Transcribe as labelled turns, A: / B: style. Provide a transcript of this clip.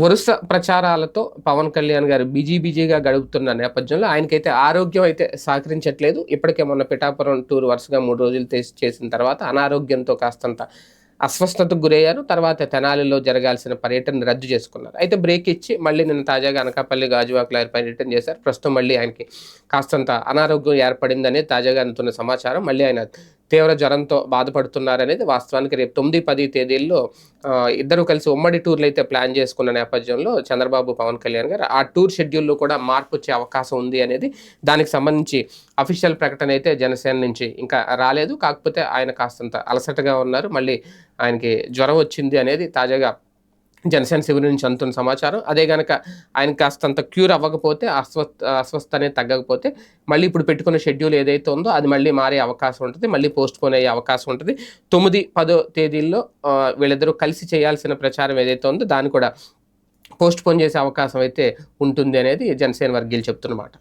A: వరుస ప్రచారాలతో పవన్ కళ్యాణ్ గారు బిజీ బిజీగా గడుపుతున్న నేపథ్యంలో ఆయనకైతే ఆరోగ్యం అయితే సహకరించట్లేదు. ఇప్పటికే మొన్న పిఠాపురం టూర్ వరుసగా మూడు రోజులు చేసిన తర్వాత అనారోగ్యంతో కాస్తంత అస్వస్థతకు గురయ్యారు. తర్వాత తెనాలిలో జరగాల్సిన పర్యటన రద్దు చేసుకున్నారు. అయితే బ్రేక్ ఇచ్చి మళ్ళీ నిన్న తాజాగా అనకాపల్లి గాజువాకలో ఆయన పర్యటన చేశారు. ప్రస్తుతం మళ్ళీ ఆయనకి కాస్తంత అనారోగ్యం ఏర్పడిందని తాజాగా అందుతున్న సమాచారం. మళ్ళీ ఆయన తీవ్ర జ్వరంతో బాధపడుతున్నారనేది వాస్తవానికి రేపు తొమ్మిది పది తేదీల్లో ఇద్దరు కలిసి ఉమ్మడి టూర్లు అయితే ప్లాన్ చేసుకున్న నేపథ్యంలో చంద్రబాబు పవన్ కళ్యాణ్ గారు ఆ టూర్ షెడ్యూల్లో కూడా మార్పు వచ్చే అవకాశం ఉంది అనేది దానికి సంబంధించి అఫీషియల్ ప్రకటన అయితే జనసేన నుంచి ఇంకా రాలేదు. కాకపోతే ఆయన కాస్తంత అలసటగా ఉన్నారు. మళ్ళీ ఆయనకి జ్వరం వచ్చింది అనేది తాజాగా జనసేన శిబిరం నుంచి అందుతున్న సమాచారం. అదే గనక ఆయన కాస్తంత క్యూర్ అవ్వకపోతే అస్వస్థ అస్వస్థ అనేది తగ్గకపోతే మళ్ళీ ఇప్పుడు పెట్టుకున్న షెడ్యూల్ ఏదైతే ఉందో అది మళ్ళీ మారే అవకాశం ఉంటుంది. మళ్ళీ పోస్ట్ పోన్ అయ్యే అవకాశం ఉంటుంది. తొమ్మిది పదో తేదీల్లో వీళ్ళిద్దరూ కలిసి చేయాల్సిన ప్రచారం ఏదైతే ఉందో దాన్ని కూడా పోస్ట్ పోన్ చేసే అవకాశం అయితే ఉంటుంది అనేది జనసేన వర్గీయులు చెప్తున్నమాట